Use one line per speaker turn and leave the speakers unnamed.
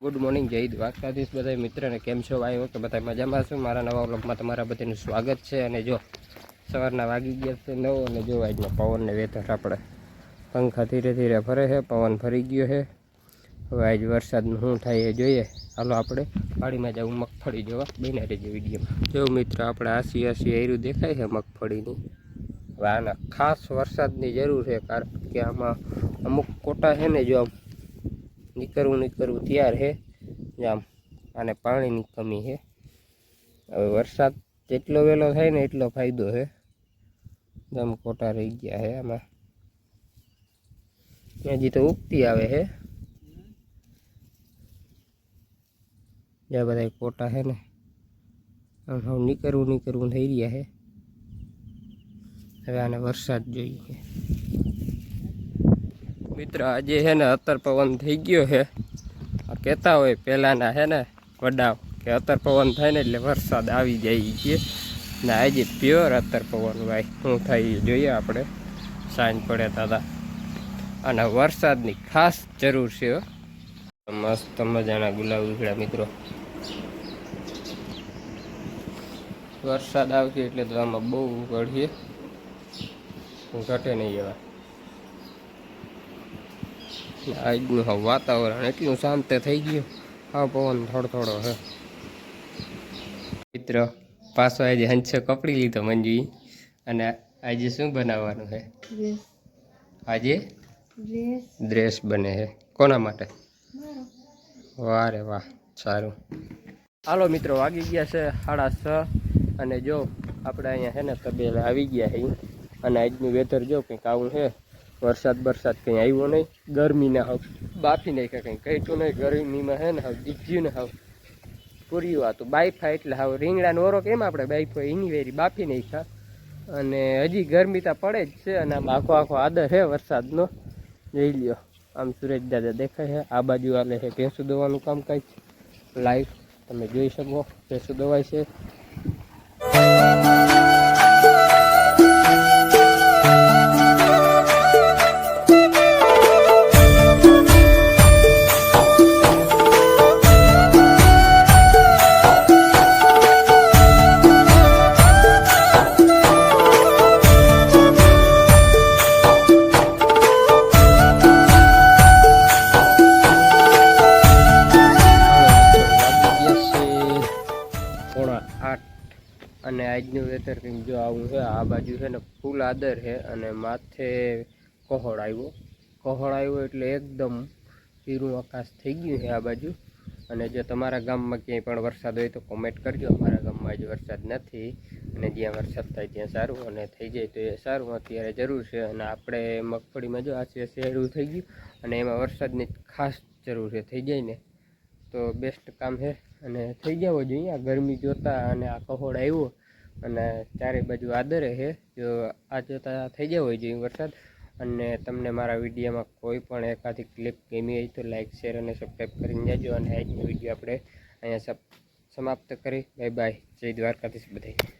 Good morning જય દ્વારકાધીશ બધા મિત્રને કેમ છો? આવ્યો કે બધા મજામાં છું. મારા નવા વ્લોગમાં તમારા બધાનું સ્વાગત છે. અને જો, સવારના વાગી ગયા છે નવ અને જો આજનો પવનને વેતર આપણે પંખા ધીરે ધીરે ફરે છે. પવન ફરી ગયો છે. હવે આજ વરસાદનું શું થાય એ જોઈએ. હાલો આપણે પાણીમાં જવું મગફળી જોવા. બને રહેજો વિડીયોમાં જો મિત્ર, આપણે આસી આસી એરું દેખાય છે મગફળીની. હવે આના ખાસ વરસાદની જરૂર છે, કારણ કે આમાં અમુક કોટા છે ને, જો આમ નીકળવું નીકળવું તૈયાર છે. જામ અને પાણીની કમી છે. હવે વરસાદ જેટલો વહેલો થાય ને એટલો ફાયદો છે. જમ કોટા રહી ગયા છે આમાં. હજી તો ઉગતી આવે છે. જ્યાં બધા કોટા છે ને. હવે નીકળવું નીકળવું થઈ રહ્યા છે. હવે આને વરસાદ જોઈએ. મિત્ર, આજે છે ને અતર પવન થઈ ગયો છે કહેતા હોય પહેલાંના છે ને વડાવ, કે અતર પવન થાય ને એટલે વરસાદ આવી જાય છે ને આજે પ્યોર અતર પવન ભાઈ શું થાય જોઈએ આપણે. સાંજ પડે દાદા. અને વરસાદની ખાસ જરૂર છે હો. મસ્ત મજાના ગુલાબ ઉછળ્યા મિત્રો. વરસાદ આવશે એટલે તો આમાં બહુ ઘડીએ ઘટે નહીં એવા. આજનું હવે વાતાવરણ એટલું શાંત થઈ ગયું. હા પવન થોડો થોડો હે. મિત્ર પાછો આજે હંસે કપડી લીધો મંજુઈ અને આજે શું બનાવવાનું છે આજે?
ડ્રેસ.
બને છે કોના માટે? વાહ રે વાહ સારું. હાલો મિત્રો વાગી ગયા છે સાડા છ. અને જો આપણે અહીંયા છે ને તબેલા આવી ગયા છે અને આજનું વેધર જો કંઈક આવું છે વરસાદ બરસાદ કંઈ આવ્યો નહીં. ગરમીને હાવ બાફી નાખ્યા કંઈ. કહીતું નહીં, ગરમીમાં હે ને હાવ દીધ્યું ને હાવ. પૂરી તો બાઈફા એટલે હાવ રીંગણાનો ઓરો કેમ આપણે બાઈફો એની વેરી બાફી નાખ્યા? અને હજી ગરમી તો પડે જ છે અને આમ આખો આખો આદર છે વરસાદનો. જોઈ લ્યો. આમ સુરેશ દાદા દેખાય છે આ બાજુ આલે છે ભેંસું દોવાનું કામકાજ. લાઈવ તમે જોઈ શકો. ભેંસું દવાય છે. અને આજનું વેધર કંઈક જો આવું છે, આ બાજુ છે ને ફૂલ આદર છે અને માથે કહોળ આવ્યો. કહોળ આવ્યો એટલે એકદમ પીરું આકાશ થઈ ગયું છે આ બાજુ. અને જો તમારા ગામમાં ક્યાંય પણ વરસાદ હોય તો કોમેન્ટ કરજો. અમારા ગામમાં આજે વરસાદ નથી અને જ્યાં વરસાદ થાય ત્યાં સારું અને થઈ જાય તો એ સારું. અત્યારે જરૂર છે અને આપણે મગફળીમાં જો આ શેરું થઈ ગયું અને એમાં વરસાદની ખાસ જરૂર છે, થઈ જાય ને. તો બેસ્ટ કામ છે અને થઈ જવો જોઈએ આ ગરમી જોતા અને આ કહોડ આવ્યો અને ચારે બાજુ આદરે છે જો આ જોતા થઈ જવો જોઈએ વરસાદ. અને તમને મારા વિડીયોમાં કોઈ પણ એકાદી ક્લિપ ગમી હોય તો લાઈક શેર અને સબસ્ક્રાઈબ કરીને જજો. અને આજનો વીડિયો આપણે અહીંયા સમાપ્ત કરી. બાય બાય જય દ્વારકાધીશ બધાય.